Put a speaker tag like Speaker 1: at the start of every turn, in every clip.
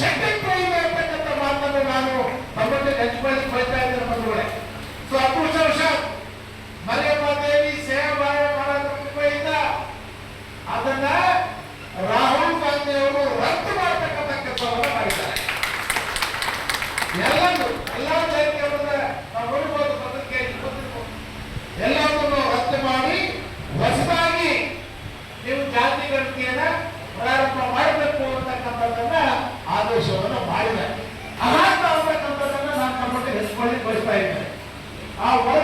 Speaker 1: Second prime ಇರ್ತಕ್ಕಂಥ ಮಾತನ್ನು ನಾನು ತಮ್ಮೊಂದಿಗೆ ಹಂಚಿಕೊಳ್ಳಿ ಬಯಸ್ತಾ ಇದ್ದೇನೆ ಬಂಧುಗಳೇ ಸೊ ಹತ್ತು ವರ್ಷ ಆ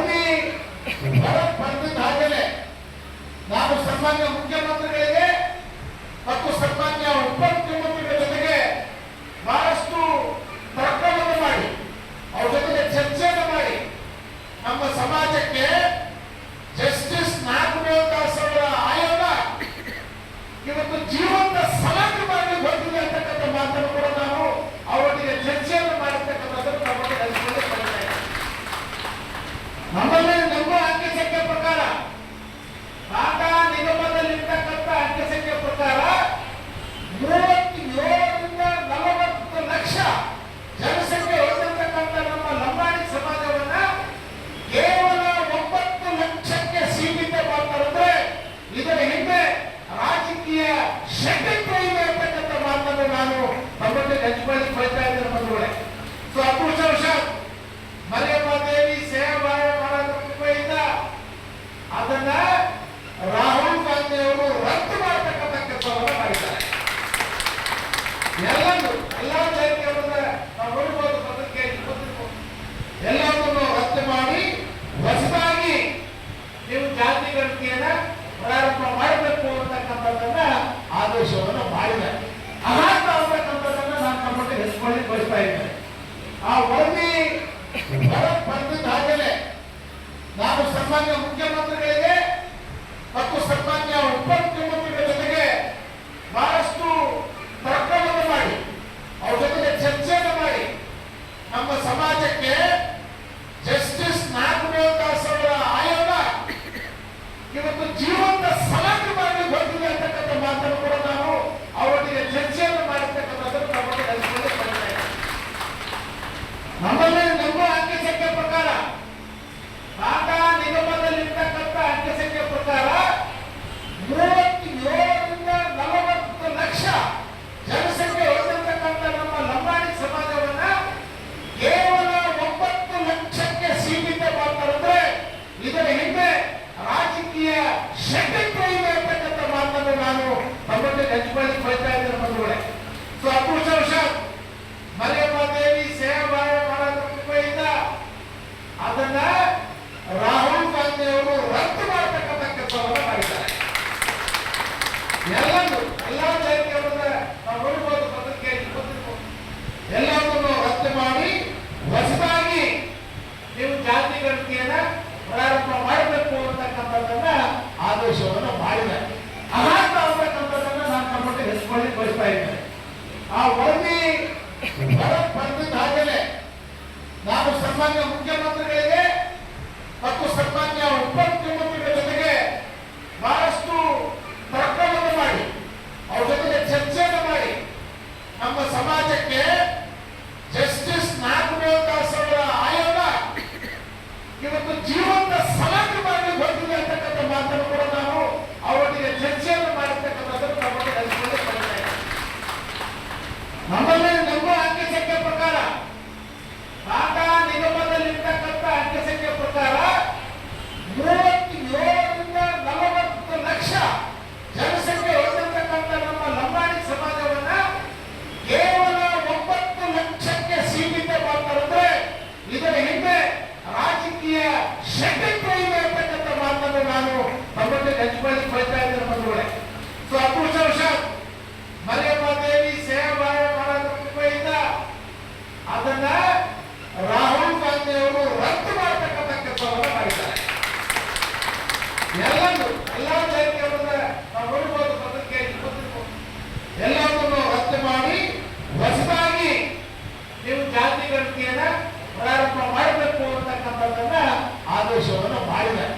Speaker 1: ಸನ್ಮಾನ್ಯ ಮುಖ್ಯಮಂತ್ರಿಗಳಿಗೆ ಮತ್ತು ಸನ್ಮಾನ್ಯ ಉಪ ವರದಿ ನಾನು ಸನ್ಮಾನ್ಯ ಮುಖ್ಯಮಂತ್ರಿಗಳಿಗೆ ಮತ್ತು ಸನ್ಮಾನ್ಯ ಇರ್ತಕ್ಕಂಥ ಮಾತನ್ನು ನಾನು ನಮ್ಮೊಂದಿಗೆ ಹಂಚಿಕೊಳ್ಳಿ ಬಯಸ್ತಾ ಇದ್ದೇನೆ ಮರಿಯಮ್ಮ ದೇವಿ ಸೇವಾ ಕೃಪೆಯಿಂದ ಅದನ್ನ ರಾಹುಲ್ ಗಾಂಧಿ ಅವರು ಮಾಡತಕ್ಕಂಥ ಕೆಲಸವನ್ನು ಎಲ್ಲರೂ, ಎಲ್ಲಾ ಜಯಂತಿಯವರನ್ನ ನಾವು ನೋಡ್ಬೋದು, ಪತ್ರಿಕೆ ಎಲ್ಲವನ್ನು ರದ್ದು ಮಾಡಿ ಹೊಸದಾಗಿ ನೀವು ಜಾತಿ ಗಣತಿಯನ್ನ ಪ್ರಾರಂಭ ಮಾಡಬೇಕು ಅಂತಕ್ಕಂಥದ್ದನ್ನ ராமேஸ்வரன் மாறினார்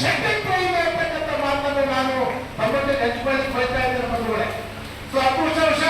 Speaker 1: ಷಡ್ಯಂತ್ರ ಇಲ್ಲ ಅಂತಕ್ಕಂಥ ಮಾತನ್ನು ನಾನು ನಮ್ಮೊಂದಿಗೆ ಹಂಚಿಕೊಳ್ಳಿ ಪ್ರಯತ್ನ ಬಂಧುಗಳೇ. ಸೊ ಹತ್ತು ವರ್ಷ.